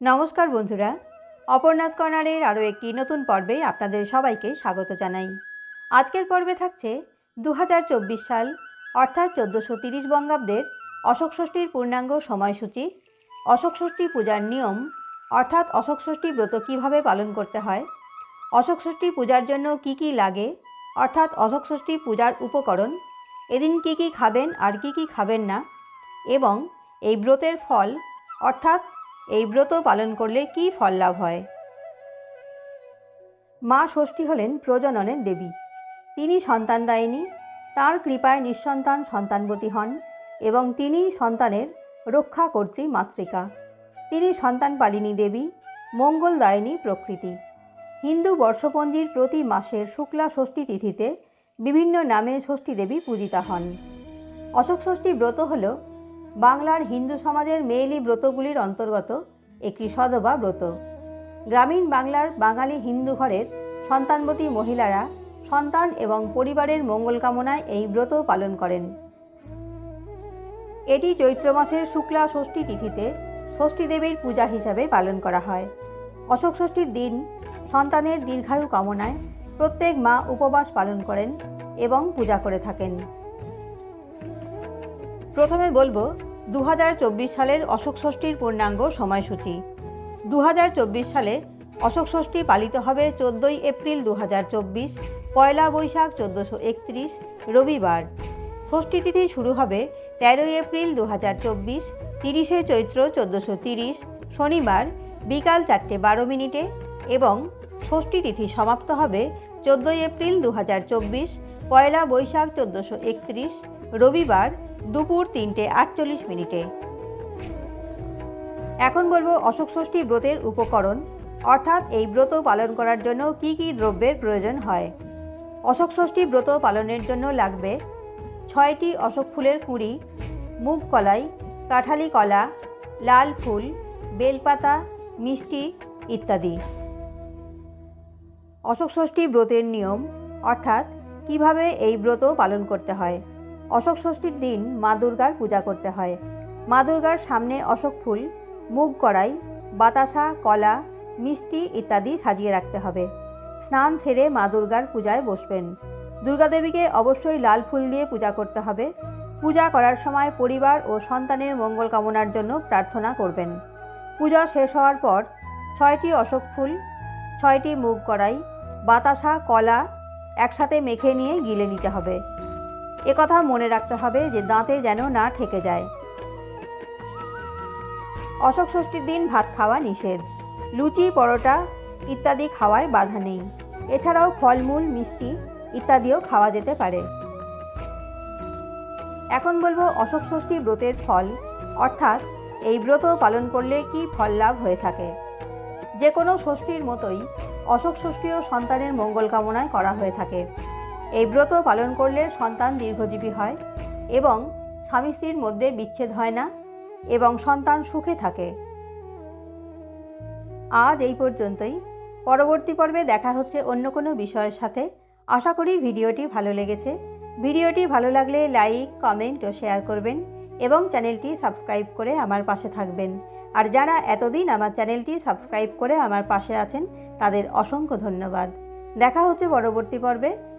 নমস্কার বন্ধুরা, অপর্ণাস কর্নারের আরও একটি নতুন পর্বে আপনাদের সবাইকে স্বাগত জানাই। আজকের পর্বে থাকছে দু হাজার চব্বিশ সাল, অর্থাৎ চোদ্দোশো তিরিশ বঙ্গাব্দের অশোক ষষ্ঠীর পূর্ণাঙ্গ সময়সূচি, অশোক ষষ্ঠী পূজার নিয়ম, অর্থাৎ অশোক ষষ্ঠী ব্রত কীভাবে পালন করতে হয়, অশোক ষষ্ঠী পূজার জন্য কি কি লাগে, অর্থাৎ অশোক ষষ্ঠী পূজার উপকরণ, এদিন কি কি খাবেন আর কি কি খাবেন না, এবং এই ব্রতের ফল, অর্থাৎ এই ব্রত পালন করলে কি ফল লাভ হয়? মা ষষ্ঠী হলেন প্রজননের দেবী। তিনি সন্তানদায়িনী তার কৃপায় নিঃসন্তান সন্তানবতী হন এবং তিনি সন্তানের রক্ষাকর্ত্রী মাতৃকা। তিনি সন্তান পালিনী দেবী মঙ্গলদায়িনী প্রকৃতি। হিন্দু বর্ষপঞ্জির প্রতি মাসের শুক্লা ষষ্ঠী তিথিতে বিভিন্ন নামে ষষ্ঠী দেবী পূজিতা হন। অশোক ষষ্ঠী ব্রত হল বাংলার হিন্দু সমাজের মেয়েলি ব্রতগুলির অন্তর্গত একটি সদবা ব্রত। গ্রামীণ বাংলার বাঙালি হিন্দু ঘরের সন্তানবতী মহিলারা সন্তান এবং পরিবারের মঙ্গল কামনায় এই ব্রত পালন করেন। এটি চৈত্র মাসের শুক্লা ষষ্ঠী তিথিতে ষষ্ঠী দেবীর পূজা হিসাবে পালন করা হয়। অশোক ষষ্ঠীর দিন সন্তানের দীর্ঘায়ু কামনায় প্রত্যেক মা উপবাস পালন করেন এবং পূজা করে থাকেন। প্রথমে বলব দু হাজার চব্বিশ সালের অশোক ষষ্ঠীর পূর্ণাঙ্গ সময়সূচি। দু হাজার চব্বিশ সালে অশোক ষষ্ঠী পালিত হবে চোদ্দোই এপ্রিল দু হাজার চব্বিশ, পয়লা বৈশাখ চোদ্দোশো একত্রিশ, রবিবার। ষষ্ঠী তিথি শুরু হবে তেরোই এপ্রিল দু হাজার চব্বিশ, তিরিশে চৈত্র চোদ্দোশো তিরিশ, শনিবার বিকাল চারটে বারো মিনিটে এবং ষষ্ঠী তিথি সমাপ্ত হবে চোদ্দোই এপ্রিল দু হাজার চব্বিশ, পয়লা বৈশাখ চোদ্দোশো একত্রিশ রবিবার দুপুর তিনটে আটচল্লিশ মিনিটে। এখন বলব অশোক ষষ্ঠী ব্রতের উপকরণ। অর্থাৎ এই ব্রত পালন করার জন্য কি কি দ্রব্যের প্রয়োজন হয়? অশোক ষষ্ঠী ব্রত পালনের জন্য লাগবে ছয়টি অশোক ফুলের কুঁড়ি, মুগ কলাই, কাঁঠালি কলা, লাল ফুল, বেলপাতা, মিষ্টি ইত্যাদি। অশোক ষষ্ঠী ব্রতের নিয়ম, অর্থাৎ কীভাবে এই ব্রত পালন করতে হয়? অশোক ষষ্ঠীর দিন মা দুর্গার পূজা করতে হয়। মা দুর্গার সামনে অশোক ফুল, মুগ কড়াই, বাতাসা, কলা, মিষ্টি ইত্যাদি সাজিয়ে রাখতে হবে। স্নান সেরে মা দুর্গার পূজায় বসবেন। দুর্গাদেবীকে অবশ্যই লাল ফুল দিয়ে পূজা করতে হবে। পূজা করার সময় পরিবার ও সন্তানের মঙ্গল কামনার জন্য প্রার্থনা করবেন। পূজা শেষ হওয়ার পর ছয়টি অশোক ফুল, ছয়টি মুগ কড়াই, বাতাসা, কলা একসাথে মেখে নিয়ে গিলে নিতে হবে। একথা মনে রাখতে হবে যে দাঁতে যেন না ঠেকে যায়। অশোক ষষ্ঠীর দিন ভাত খাওয়া নিষেধ। লুচি, পরোটা ইত্যাদি খাওয়ায় বাধা নেই। এছাড়াও ফলমূল, মিষ্টি ইত্যাদিও খাওয়া যেতে পারে। এখন বলব অশোক ষষ্ঠী ব্রতের ফল। অর্থাৎ এই ব্রত পালন করলে কি ফল লাভ হয়ে থাকে? যে কোনো ষষ্ঠীর মতোই অশোক ষষ্ঠীও সন্তানের মঙ্গল কামনায় করা হয়ে থাকে। এই ব্রত পালন করলে সন্তান দীর্ঘজীবী হয় এবং স্বামী স্ত্রীর মধ্যে বিচ্ছেদ হয় না এবং সন্তান সুখে থাকে। আজ এই পর্যন্তই। পরবর্তী পর্বে দেখা হচ্ছে অন্য কোনো বিষয়ের সাথে। আশা করি ভিডিওটি ভালো লেগেছে। ভিডিওটি ভালো লাগলে লাইক, কমেন্ট ও শেয়ার করবেন এবং চ্যানেলটি সাবস্ক্রাইব করে আমার পাশে থাকবেন। আর যারা এতদিন আমার চ্যানেলটি সাবস্ক্রাইব করে আমার পাশে আছেন, তাদের অসংখ্য ধন্যবাদ। দেখা হচ্ছে পরবর্তী পর্বে।